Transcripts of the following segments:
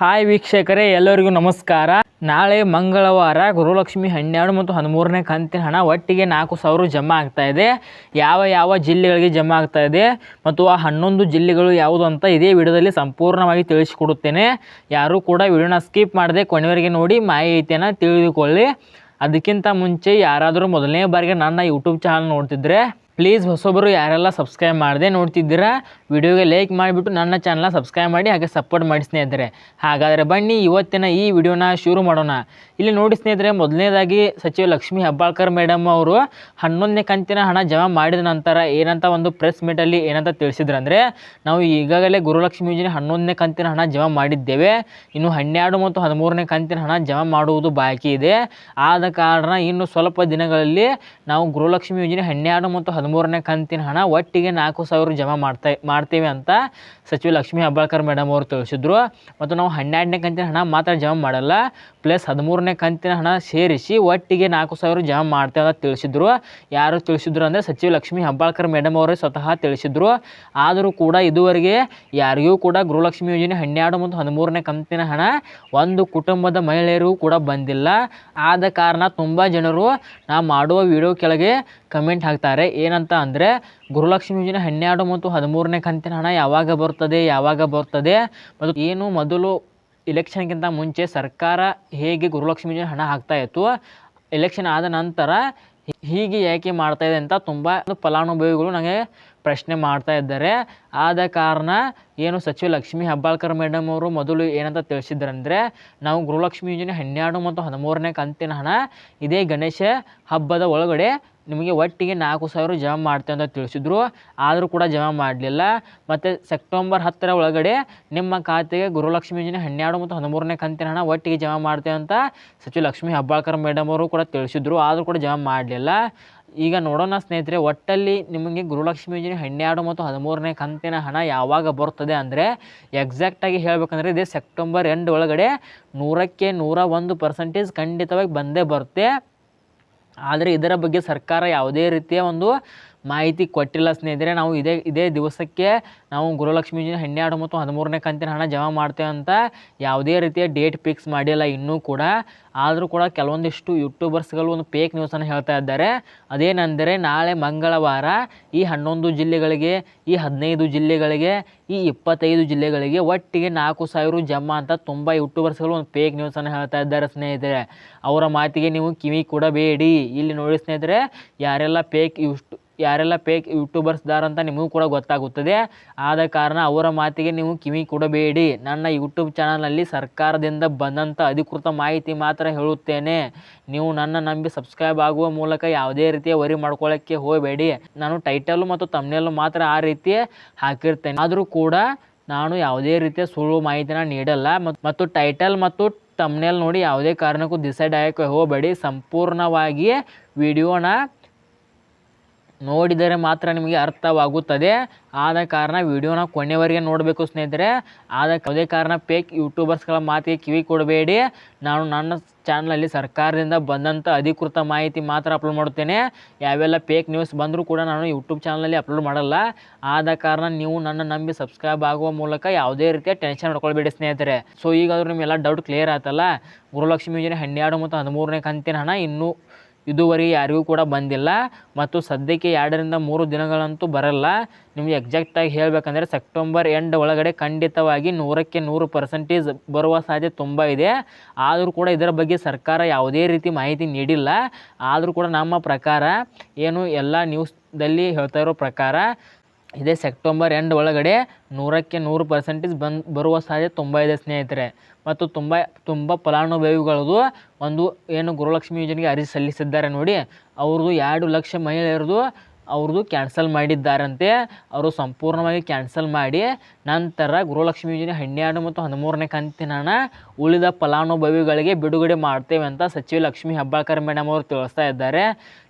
Hi ವೀಕ್ಷಕರೇ, ಎಲ್ಲರಿಗೂ ನಮಸ್ಕಾರ. ನಾಳೆ ಮಂಗಳವಾರ ಗುರುಲಕ್ಷ್ಮಿ ಹನ್ನೆರಡು ಮತ್ತು ಹದಿಮೂರನೇ ಕಂತಿನ ಹಣ ಒಟ್ಟಿಗೆ ನಾಲ್ಕು ಸಾವಿರ ಜಮಾ ಆಗ್ತಾ ಇದೆ. ಯಾವ ಯಾವ ಜಿಲ್ಲೆಗಳಿಗೆ ಜಮಾ ಆಗ್ತಾ ಇದೆ ಮತ್ತು ಆ ಹನ್ನೊಂದು ಜಿಲ್ಲೆಗಳು ಯಾವುದು ಅಂತ ಇದೇ ವಿಡಿಯೋದಲ್ಲಿ ಸಂಪೂರ್ಣವಾಗಿ ತಿಳಿಸಿಕೊಡುತ್ತೇನೆ. ಯಾರೂ ಕೂಡ ವಿಡಿಯೋನ ಸ್ಕಿಪ್ ಮಾಡದೆ ಕೊನೆವರೆಗೆ ನೋಡಿ ಮಾಹಿತಿಯನ್ನು ತಿಳಿದುಕೊಳ್ಳಿ. ಅದಕ್ಕಿಂತ ಮುಂಚೆ ಯಾರಾದರೂ ಮೊದಲನೇ ಬಾರಿಗೆ ನನ್ನ ಯೂಟ್ಯೂಬ್ ಚಾನಲ್ ನೋಡ್ತಿದ್ರೆ ಪ್ಲೀಸ್ ಹೊಸೊಬ್ಬರು ಯಾರೆಲ್ಲ ಸಬ್ಸ್ಕ್ರೈಬ್ ಮಾಡದೆ ನೋಡ್ತಿದ್ದೀರಾ, ವಿಡಿಯೋಗೆ ಲೈಕ್ ಮಾಡಿಬಿಟ್ಟು ನನ್ನ ಚಾನಲ್ನ ಸಬ್ಸ್ಕ್ರೈಬ್ ಮಾಡಿ ಹಾಗೆ ಸಪೋರ್ಟ್ ಮಾಡಿ ಸ್ನೇಹಿತರೆ. ಹಾಗಾದರೆ ಬನ್ನಿ ಇವತ್ತಿನ ಈ ವಿಡಿಯೋನ ಶುರು ಮಾಡೋಣ. ಇಲ್ಲಿ ನೋಡಿ ಸ್ನೇಹಿತರೆ, ಮೊದಲನೇದಾಗಿ ಸಚಿವ ಲಕ್ಷ್ಮೀ ಹೆಬ್ಬಾಳ್ಕರ್ ಮೇಡಮ್ ಅವರು ಹನ್ನೊಂದನೇ ಕಂತಿನ ಹಣ ಜಮಾ ಮಾಡಿದ ನಂತರ ಏನಂತ ಒಂದು ಪ್ರೆಸ್ ಮೀಟಲ್ಲಿ ಏನಂತ ತಿಳಿಸಿದ್ರು ಅಂದರೆ ನಾವು ಈಗಾಗಲೇ ಗುರುಲಕ್ಷ್ಮೀ ಯೋಜನೆ ಹನ್ನೊಂದನೇ ಕಂತಿನ ಹಣ ಜಮಾ ಮಾಡಿದ್ದೇವೆ. ಇನ್ನು ಹನ್ನೆರಡು ಮತ್ತು ಹದಿಮೂರನೇ ಕಂತಿನ ಹಣ ಜಮಾ ಮಾಡುವುದು ಬಾಕಿ ಇದೆ. ಆದ ಕಾರಣ ಇನ್ನು ಸ್ವಲ್ಪ ದಿನಗಳಲ್ಲಿ ನಾವು ಗೃಹಲಕ್ಷ್ಮಿ ಯೋಜನೆ ಹನ್ನೆರಡು ಮತ್ತು ಹದಿಮೂರನೇ ಕಂತಿನ ಹಣ ಒಟ್ಟಿಗೆ ನಾಲ್ಕು ಸಾವಿರ ಜಮಾ ಮಾಡ್ತಾ ಮಾಡ್ತೀವಿ ಅಂತ ಸಚಿವ ಲಕ್ಷ್ಮೀ ಹೆಬ್ಬಾಳ್ಕರ್ ಮೇಡಮ್ ಅವರು ತಿಳಿಸಿದ್ರು. ಮತ್ತು ನಾವು ಹನ್ನೆರಡನೇ ಕಂತಿನ ಹಣ ಮಾತ್ರ ಜಮಾ ಮಾಡಲ್ಲ ಪ್ಲಸ್ ಹದಿಮೂರನೇ ಕಂತಿನ ಹಣ ಸೇರಿಸಿ ಒಟ್ಟಿಗೆ ನಾಲ್ಕು ಸಾವಿರ ಜಮಾ ಮಾಡ್ತೇವೆ ಅಂತ ತಿಳಿಸಿದ್ರು. ಯಾರು ತಿಳಿಸಿದ್ರು ಅಂದರೆ ಸಚಿವ ಲಕ್ಷ್ಮೀ ಹೆಬ್ಬಾಳ್ಕರ್ ಮೇಡಮ್ ಅವರೇ ಸ್ವತಃ ತಿಳಿಸಿದ್ರು. ಆದರೂ ಕೂಡ ಇದುವರೆಗೆ ಯಾರಿಗೂ ಕೂಡ ಗೃಹಲಕ್ಷ್ಮಿ ಯೋಜನೆ ಹನ್ನೆರಡು ಮತ್ತು ಹದಿಮೂರನೇ ಕಂತಿನ ಹಣ ಒಂದು ಕುಟುಂಬದ ಮಹಿಳೆಯರಿಗೂ ಕೂಡ ಬಂದಿಲ್ಲ. ಆದ ಕಾರಣ ತುಂಬ ಜನರು ನಾ ಮಾಡುವ ವಿಡಿಯೋ ಕೆಳಗೆ ಕಮೆಂಟ್ ಹಾಕ್ತಾರೆ. ಏನಂತ ಅಂದರೆ, ಗುರುಲಕ್ಷ್ಮಿ ಯೋಜನೆ ಹನ್ನೆರಡು ಮತ್ತು ಹದಿಮೂರನೇ ಕಂತಿನ ಹಣ ಯಾವಾಗ ಬರ್ತದೆ ಯಾವಾಗ ಬರ್ತದೆ ಮತ್ತು ಏನು ಮೊದಲು ಇಲೆಕ್ಷನ್ಗಿಂತ ಮುಂಚೆ ಸರ್ಕಾರ ಹೇಗೆ ಗುರುಲಕ್ಷ್ಮಿ ಯೋಜನೆ ಹಣ ಹಾಕ್ತಾ ಇತ್ತು ಎಲೆಕ್ಷನ್ ಆದ ನಂತರ ಹೀಗೆ ಯಾಕೆ ಮಾಡ್ತಾ ಇದೆ ಅಂತ ತುಂಬ ಫಲಾನುಭವಿಗಳು ನನಗೆ ಪ್ರಶ್ನೆ ಮಾಡ್ತಾ ಇದ್ದಾರೆ. ಆದ ಕಾರಣ ಏನು ಸಚಿವ ಲಕ್ಷ್ಮೀ ಹೆಬ್ಬಾಳ್ಕರ್ ಮೇಡಮ್ ಅವರು ಮೊದಲು ಏನಂತ ತಿಳಿಸಿದ್ರಂದರೆ, ನಾವು ಗೃಹಲಕ್ಷ್ಮಿ ಯೋಜನೆ ಹನ್ನೆರಡು ಮತ್ತು ಹದಿಮೂರನೇ ಕಂತಿನ ಹಣ ಇದೇ ಗಣೇಶ ಹಬ್ಬದ ಒಳಗಡೆ ನಿಮಗೆ ಒಟ್ಟಿಗೆ ನಾಲ್ಕು ಸಾವಿರ ಜಮಾ ಮಾಡ್ತೇವೆ ಅಂತ ತಿಳಿಸಿದ್ರು. ಆದರೂ ಕೂಡ ಜಮಾ ಮಾಡಲಿಲ್ಲ. ಮತ್ತು ಸೆಪ್ಟೆಂಬರ್ ಹತ್ತರ ಒಳಗಡೆ ನಿಮ್ಮ ಖಾತೆಗೆ ಗುರುಲಕ್ಷ್ಮಿ ಯೋಜನೆ ಹನ್ನೆರಡು ಮತ್ತು ಹದಿಮೂರನೇ ಕಂತಿನ ಹಣ ಒಟ್ಟಿಗೆ ಜಮಾ ಮಾಡ್ತೇವೆ ಅಂತ ಸಚಿವ ಲಕ್ಷ್ಮೀ ಹಬ್ಬಾಳ್ಕರ್ ಮೇಡಮ್ ಅವರು ಕೂಡ ತಿಳಿಸಿದ್ರು. ಆದರೂ ಕೂಡ ಜಮಾ ಮಾಡಲಿಲ್ಲ. ಈಗ ನೋಡೋಣ ಸ್ನೇಹಿತರೆ, ಒಟ್ಟಲ್ಲಿ ನಿಮಗೆ ಗುರುಲಕ್ಷ್ಮಿ ಯೋಜನೆ ಹನ್ನೆರಡು ಮತ್ತು ಹದಿಮೂರನೇ ಕಂತಿನ ಹಣ ಯಾವಾಗ ಬರ್ತದೆ ಅಂದರೆ ಎಕ್ಸಾಕ್ಟಾಗಿ ಹೇಳಬೇಕಂದ್ರೆ ಇದೇ ಸೆಪ್ಟೆಂಬರ್ ಎಂಡ್ ಒಳಗಡೆ ನೂರಕ್ಕೆ ನೂರ ಒಂದು ಪರ್ಸೆಂಟೇಜ್ ಖಂಡಿತವಾಗಿ ಬಂದೇ ಬರುತ್ತೆ. ಆದರೆ ಇದರ ಬಗ್ಗೆ ಸರ್ಕಾರ ಯಾವುದೇ ರೀತಿಯ ಒಂದು ಮಾಹಿತಿ ಕೊಟ್ಟಿಲ್ಲ ಸ್ನೇಹಿತರೆ, ನಾವು ಇದೇ ಇದೇ ದಿವಸಕ್ಕೆ ನಾವು ಗುರುಲಕ್ಷ್ಮೀಜಿನ ಯೋಜನೆ ಹನ್ನೆರಡು ಮತ್ತು ಹದಿಮೂರನೇ ಕಂತಿನ ಹಣ ಜಮಾ ಮಾಡ್ತೇವೆ ಅಂತ ಯಾವುದೇ ರೀತಿಯ ಡೇಟ್ ಫಿಕ್ಸ್ ಮಾಡಿಲ್ಲ ಇನ್ನೂ ಕೂಡ. ಆದರೂ ಕೂಡ ಕೆಲವೊಂದಿಷ್ಟು ಯೂಟ್ಯೂಬರ್ಸ್ಗಳು ಒಂದು ಪೇಕ್ ನ್ಯೂಸನ್ನು ಹೇಳ್ತಾ ಇದ್ದಾರೆ. ಅದೇನೆಂದರೆ ನಾಳೆ ಮಂಗಳವಾರ ಈ ಹನ್ನೊಂದು ಜಿಲ್ಲೆಗಳಿಗೆ, ಈ ಹದಿನೈದು ಜಿಲ್ಲೆಗಳಿಗೆ, ಈ ಇಪ್ಪತ್ತೈದು ಜಿಲ್ಲೆಗಳಿಗೆ ಒಟ್ಟಿಗೆ ನಾಲ್ಕು ಸಾವಿರ ಜಮಾ ಅಂತ ತುಂಬ ಯೂಟ್ಯೂಬರ್ಸ್ಗಳು ಒಂದು ಫೇಕ್ ನ್ಯೂಸನ್ನು ಹೇಳ್ತಾ ಇದ್ದಾರೆ ಸ್ನೇಹಿತರೆ. ಅವರ ಮಾತಿಗೆ ನೀವು ಕಿವಿ ಕೊಡಬೇಡಿ. ಇಲ್ಲಿ ನೋಡಿ ಸ್ನೇಹಿತರೆ, ಯಾರೆಲ್ಲ ಪೇಕ್ ಯೂಸ್ಟ್ ಯಾರೆಲ್ಲ ಫೇಕ್ ಯೂಟ್ಯೂಬರ್ಸ್ದಾರ ಅಂತ ನಿಮಗೂ ಕೂಡ ಗೊತ್ತಾಗುತ್ತದೆ. ಆದ ಕಾರಣ ಅವರ ಮಾತಿಗೆ ನೀವು ಕಿವಿ ಕೊಡಬೇಡಿ. ನನ್ನ ಯೂಟ್ಯೂಬ್ ಚಾನಲ್ನಲ್ಲಿ ಸರ್ಕಾರದಿಂದ ಬಂದಂಥ ಅಧಿಕೃತ ಮಾಹಿತಿ ಮಾತ್ರ ಹೇಳುತ್ತೇನೆ. ನೀವು ನನ್ನ ನಂಬಿ ಸಬ್ಸ್ಕ್ರೈಬ್ ಆಗುವ ಮೂಲಕ ಯಾವುದೇ ರೀತಿಯ ವರಿ ಮಾಡ್ಕೊಳ್ಳೋಕ್ಕೆ ಹೋಗಬೇಡಿ. ನಾನು ಟೈಟಲ್ ಮತ್ತು ತಮ್ಮನೆಯಲ್ಲೂ ಮಾತ್ರ ಆ ರೀತಿ ಹಾಕಿರ್ತೇನೆ. ಆದರೂ ಕೂಡ ನಾನು ಯಾವುದೇ ರೀತಿಯ ಸುಳ್ಳು ಮಾಹಿತಿನ ನೀಡಲ್ಲ. ಮತ್- ಮತ್ತು ಟೈಟಲ್ ಮತ್ತು ತಮ್ನೇಲ್ ನೋಡಿ ಯಾವುದೇ ಕಾರಣಕ್ಕೂ ಡಿಸೈಡ್ ಆಗಕ್ಕೆ ಹೋಗಬೇಡಿ. ಸಂಪೂರ್ಣವಾಗಿ ವಿಡಿಯೋನ ನೋಡಿದರೆ ಮಾತ್ರ ನಿಮಗೆ ಅರ್ಥವಾಗುತ್ತದೆ. ಆದ ಕಾರಣ ವಿಡಿಯೋನ ಕೊನೆವರೆಗೆ ನೋಡಬೇಕು ಸ್ನೇಹಿತರೆ. ಆದ ಯಾವುದೇ ಕಾರಣ ಪೇಕ್ ಯೂಟ್ಯೂಬರ್ಸ್ಗಳ ಮಾತಿಗೆ ಕಿವಿ ಕೊಡಬೇಡಿ. ನಾನು ನನ್ನ ಚಾನಲಲ್ಲಿ ಸರ್ಕಾರದಿಂದ ಬಂದಂಥ ಅಧಿಕೃತ ಮಾಹಿತಿ ಮಾತ್ರ ಅಪ್ಲೋಡ್ ಮಾಡುತ್ತೇನೆ. ಯಾವೆಲ್ಲ ಪೇಕ್ ನ್ಯೂಸ್ ಬಂದರೂ ಕೂಡ ನಾನು ಯೂಟ್ಯೂಬ್ ಚಾನಲಲ್ಲಿ ಅಪ್ಲೋಡ್ ಮಾಡಲ್ಲ. ಆದ ಕಾರಣ ನೀವು ನನ್ನ ನಂಬಿ ಸಬ್ಸ್ಕ್ರೈಬ್ ಆಗುವ ಮೂಲಕ ಯಾವುದೇ ರೀತಿಯ ಟೆನ್ಷನ್ ಮಾಡ್ಕೊಳ್ಬೇಡಿ ಸ್ನೇಹಿತರೆ. ಸೊ ಈಗಾದರೂ ನಿಮ್ಮೆಲ್ಲ ಡೌಟ್ ಕ್ಲಿಯರ್ ಆಯ್ತಲ್ಲ ಗುರುಲಕ್ಷ್ಮಿ ಯೋಜನೆ ಹನ್ನೆರಡು ಮತ್ತು ಹದಿಮೂರನೇ ಕಂತಿನ ಹಣ ಇನ್ನೂ ಇದುವರೆಗೆ ಯಾರಿಗೂ ಕೂಡ ಬಂದಿಲ್ಲ ಮತ್ತು ಸದ್ಯಕ್ಕೆ ಎರಡರಿಂದ ಮೂರು ದಿನಗಳಂತೂ ಬರಲ್ಲ. ನಿಮಗೆ ಎಕ್ಸಾಕ್ಟಾಗಿ ಹೇಳಬೇಕಂದ್ರೆ ಸೆಪ್ಟೆಂಬರ್ ಎಂಡ್ ಒಳಗಡೆ ಖಂಡಿತವಾಗಿ ನೂರಕ್ಕೆ ನೂರು ಪರ್ಸೆಂಟೇಜ್ ಬರುವ ಸಾಧ್ಯತೆ ತುಂಬ ಇದೆ. ಆದರೂ ಕೂಡ ಇದರ ಬಗ್ಗೆ ಸರ್ಕಾರ ಯಾವುದೇ ರೀತಿ ಮಾಹಿತಿ ನೀಡಿಲ್ಲ. ಆದರೂ ಕೂಡ ನಮ್ಮ ಪ್ರಕಾರ ಏನು ಎಲ್ಲ ನ್ಯೂಸ್ದಲ್ಲಿ ಹೇಳ್ತಾ ಇರೋ ಪ್ರಕಾರ ಇದೇ ಸೆಪ್ಟೆಂಬರ್ ಎಂಡ್ ಒಳಗಡೆ ನೂರಕ್ಕೆ ನೂರು ಪರ್ಸೆಂಟೇಜ್ ಬಂದು ಬರುವ ಸಾಧ್ಯತೆ ತುಂಬ ಇದೆ ಸ್ನೇಹಿತರೆ. ಮತ್ತು ತುಂಬ ತುಂಬ ಫಲಾನುಭವಿಗಳದು ಒಂದು ಏನು ಗೃಹಲಕ್ಷ್ಮಿ ಯೋಜನೆಗೆ ಅರ್ಜಿ ಸಲ್ಲಿಸಿದ್ದಾರೆ ನೋಡಿ. ಅವ್ರದ್ದು ಎರಡು ಲಕ್ಷ ಮಹಿಳೆಯರದು ಅವ್ರದ್ದು ಕ್ಯಾನ್ಸಲ್ ಮಾಡಿದ್ದಾರಂತೆ, ಅವರು ಸಂಪೂರ್ಣವಾಗಿ ಕ್ಯಾನ್ಸಲ್ ಮಾಡಿ, ನಂತರ ಗೃಹಲಕ್ಷ್ಮಿ ಯೋಜನೆ ಹನ್ನೆರಡು ಮತ್ತು ಹದಿಮೂರನೇ ಕಂತಿನ ಉಳಿದ ಫಲಾನುಭವಿಗಳಿಗೆ ಬಿಡುಗಡೆ ಮಾಡ್ತೇವೆ ಅಂತ ಸಚಿವ ಲಕ್ಷ್ಮೀ ಹೆಬ್ಬಾಳ್ಕರ್ ಮೇಡಮ್ ಅವರು ತಿಳಿಸ್ತಾ ಇದ್ದಾರೆ.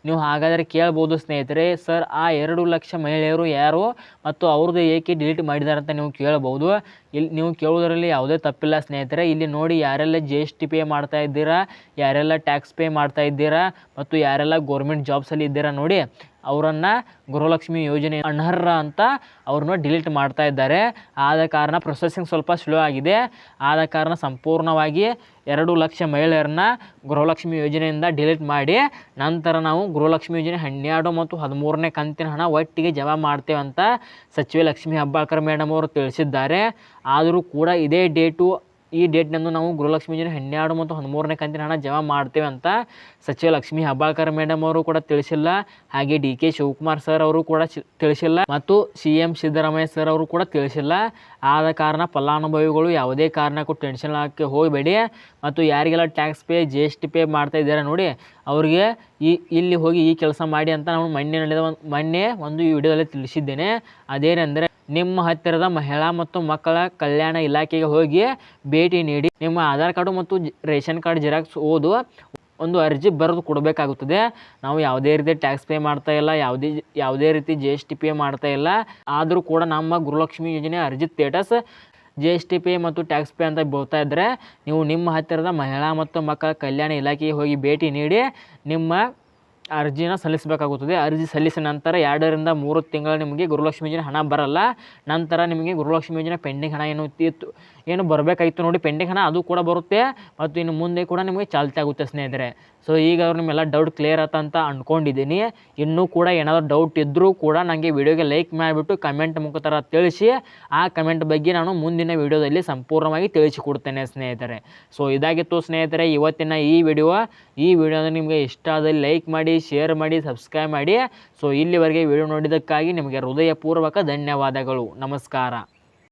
ನೀವು ಹಾಗಾದರೆ ಕೇಳ್ಬೋದು ಸ್ನೇಹಿತರೆ ಸರ್ ಆ ಎರಡು ಲಕ್ಷ ಮಹಿಳೆಯರು ಯಾರು ಮತ್ತು ಅವ್ರದ್ದು ಏಕೆ ಡಿಲೀಟ್ ಮಾಡಿದ್ದಾರೆ ಅಂತ ನೀವು ಕೇಳ್ಬೋದು. ಇಲ್ಲಿ ನೀವು ಕೇಳೋದ್ರಲ್ಲಿ ಯಾವುದೇ ತಪ್ಪಿಲ್ಲ ಸ್ನೇಹಿತರೆ, ಇಲ್ಲಿ ನೋಡಿ ಯಾರೆಲ್ಲ ಜಿ ಎಸ್ ಟಿ ಪೇ ಮಾಡ್ತಾ ಇದ್ದೀರಾ, ಯಾರೆಲ್ಲ ಟ್ಯಾಕ್ಸ್ ಪೇ ಮಾಡ್ತಾ ಇದ್ದೀರಾ ಮತ್ತು ಯಾರೆಲ್ಲ ಗೌರ್ಮೆಂಟ್ ಜಾಬ್ಸಲ್ಲಿ ಇದ್ದೀರಾ ನೋಡಿ, ಅವರನ್ನು ಗೃಹಲಕ್ಷ್ಮಿ ಯೋಜನೆ ಅನರ್ಹ ಅಂತ ಅವ್ರನ್ನ ಡಿಲೀಟ್ ಮಾಡ್ತಾ ಇದ್ದಾರೆ. ಆದ ಕಾರಣ ಪ್ರೊಸೆಸಿಂಗ್ ಸ್ವಲ್ಪ ಸ್ಲೋ ಆಗಿದೆ. ಆದ ಕಾರಣ ಸಂಪೂರ್ಣವಾಗಿ ಎರಡು ಲಕ್ಷ ಮಹಿಳೆಯರನ್ನ ಗೃಹಲಕ್ಷ್ಮಿ ಯೋಜನೆಯಿಂದ ಡಿಲೀಟ್ ಮಾಡಿ, ನಂತರ ನಾವು ಗೃಹಲಕ್ಷ್ಮಿ ಯೋಜನೆ ಹನ್ನೆರಡು ಮತ್ತು ಹದಿಮೂರನೇ ಕಂತಿನ ಹಣ ಒಟ್ಟಿಗೆ ಜಮಾ ಮಾಡ್ತೇವೆ ಅಂತ ಸಚಿವೆ ಲಕ್ಷ್ಮೀ ಹೆಬ್ಬಾಳ್ಕರ್ ಮೇಡಮ್ ಅವರು ತಿಳಿಸಿದ್ದಾರೆ. ಆದರೂ ಕೂಡ ಇದೇ ಡೇಟು ಈ ಡೇಟ್ನಂದು ನಾವು ಗೃಹಲಕ್ಷ್ಮಿ ಜನ ಹನ್ನೆರಡು ಮತ್ತು ಹದಿಮೂರನೇ ಕಂತಿನ ಹಣ ಜಮಾ ಮಾಡ್ತೇವೆ ಅಂತ ಸಚಿವ ಲಕ್ಷ್ಮೀ ಹೆಬ್ಬಾಳ್ಕರ್ ಮೇಡಮ್ ಅವರು ಕೂಡ ತಿಳಿಸಿಲ್ಲ. ಹಾಗೆ ಡಿ ಕೆ ಶಿವಕುಮಾರ್ ಸರ್ ಅವರು ಕೂಡ ತಿಳಿಸಿಲ್ಲ. ಮತ್ತು ಸಿ ಎಂ ಸಿದ್ದರಾಮಯ್ಯ ಸರ್ ಅವರು ಕೂಡ ತಿಳಿಸಿಲ್ಲ. ಆದ ಕಾರಣ ಫಲಾನುಭವಿಗಳು ಯಾವುದೇ ಕಾರಣಕ್ಕೂ ಟೆನ್ಷನ್ ಹಾಕಿ ಹೋಗಬೇಡಿ. ಮತ್ತು ಯಾರಿಗೆಲ್ಲ tax pay G S T pay ಮಾಡ್ತಾ ಇದ್ದಾರೆ ನೋಡಿ, ಅವರಿಗೆ ಈ ಇಲ್ಲಿ ಹೋಗಿ ಈ ಕೆಲಸ ಮಾಡಿ ಅಂತ ನಾನು ಮೊನ್ನೆ ನಡೆದ ಒಂದು ಮೊನ್ನೆ ಒಂದು ವಿಡಿಯೋದಲ್ಲಿ ತಿಳಿಸಿದ್ದೇನೆ. ಅದೇನೆಂದರೆ ನಿಮ್ಮ ಹತ್ತಿರದ ಮಹಿಳಾ ಮತ್ತು ಮಕ್ಕಳ ಕಲ್ಯಾಣ ಇಲಾಖೆಗೆ ಹೋಗಿ ಭೇಟಿ ನೀಡಿ ನಿಮ್ಮ ಆಧಾರ್ ಕಾರ್ಡು ಮತ್ತು ರೇಷನ್ ಕಾರ್ಡ್ ಜೆರಾಕ್ಸ್ ಓದು ಒಂದು ಅರ್ಜಿ ಬರೆದು ಕೊಡಬೇಕಾಗುತ್ತದೆ. ನಾವು ಯಾವುದೇ ರೀತಿ ಟ್ಯಾಕ್ಸ್ ಪೇ ಮಾಡ್ತಾ ಇಲ್ಲ, ಯಾವುದೇ ಯಾವುದೇ ರೀತಿ ಜಿ ಎಸ್ ಟಿ ಪೇ ಮಾಡ್ತಾ ಇಲ್ಲ. ಆದರೂ ಕೂಡ ನಮ್ಮ ಗೃಹಲಕ್ಷ್ಮಿ ಯೋಜನೆ ಅರ್ಜಿ status G S T pay ಮತ್ತು ಟ್ಯಾಕ್ಸ್ ಪೇ ಅಂತ ಬರ್ತಾ ಇದ್ದರೆ ನೀವು ನಿಮ್ಮ ಹತ್ತಿರದ ಮಹಿಳಾ ಮತ್ತು ಮಕ್ಕಳ ಕಲ್ಯಾಣ ಇಲಾಖೆಗೆ ಹೋಗಿ ಭೇಟಿ ನೀಡಿ ನಿಮ್ಮ ಅರ್ಜಿನ ಸಲ್ಲಿಸಬೇಕಾಗುತ್ತದೆ. ಅರ್ಜಿ ಸಲ್ಲಿಸಿದ ನಂತರ ಎರಡರಿಂದ ಮೂರು ತಿಂಗಳು ನಿಮಗೆ ಗುರುಲಕ್ಷ್ಮಿ ಯೋಜನೆ ಹಣ ಬರಲ್ಲ. ನಂತರ ನಿಮಗೆ ಗುರುಲಕ್ಷ್ಮಿ ಯೋಜನೆ ಪೆಂಡಿಂಗ್ ಹಣ ಏನು ಇತ್ತು ಏನು ಬರಬೇಕಾಗಿತ್ತು ನೋಡಿ ಪೆಂಡಿಂಗ್ ಹಣ, ಅದು ಕೂಡ ಬರುತ್ತೆ. ಮತ್ತು ಇನ್ನು ಮುಂದೆ ಕೂಡ ನಿಮಗೆ ಚಾಲ್ತಿ ಆಗುತ್ತೆ ಸ್ನೇಹಿತರೆ. ಸೊ ಈಗ ಅವ್ರು ನಿಮ್ಮೆಲ್ಲ ಡೌಟ್ ಕ್ಲಿಯರ್ ಆತ ಅಂತ ಅಂದ್ಕೊಂಡಿದ್ದೀನಿ ಇನ್ನೂ ಕೂಡ ಏನಾದರೂ ಡೌಟ್ ಇದ್ದರೂ ಕೂಡ ನನಗೆ ವಿಡಿಯೋಗೆ ಲೈಕ್ ಮಾಡಿಬಿಟ್ಟು ಕಮೆಂಟ್ ಮುಖಾಂತರ ತಿಳಿಸಿ, ಆ ಕಮೆಂಟ್ ಬಗ್ಗೆ ನಾನು ಮುಂದಿನ ವಿಡಿಯೋದಲ್ಲಿ ಸಂಪೂರ್ಣವಾಗಿ ತಿಳಿಸಿಕೊಡ್ತೇನೆ ಸ್ನೇಹಿತರೆ. ಸೊ ಇದಾಗಿತ್ತು ಸ್ನೇಹಿತರೆ, ಇವತ್ತಿನ ಈ ವಿಡಿಯೋ ಈ ವಿಡಿಯೋನ ನಿಮಗೆ ಇಷ್ಟ ಆದಲ್ಲಿ ಲೈಕ್ ಮಾಡಿ ಶೇರ್ ಮಾಡಿ ಸಬ್ಸ್ಕ್ರೈಬ್ ಮಾಡಿ. ಸೊ ಇಲ್ಲಿವರೆಗೆ ವಿಡಿಯೋ ನೋಡಿದ್ದಕ್ಕಾಗಿ ನಿಮಗೆ ಹೃದಯಪೂರ್ವಕ ಧನ್ಯವಾದಗಳು. ನಮಸ್ಕಾರ.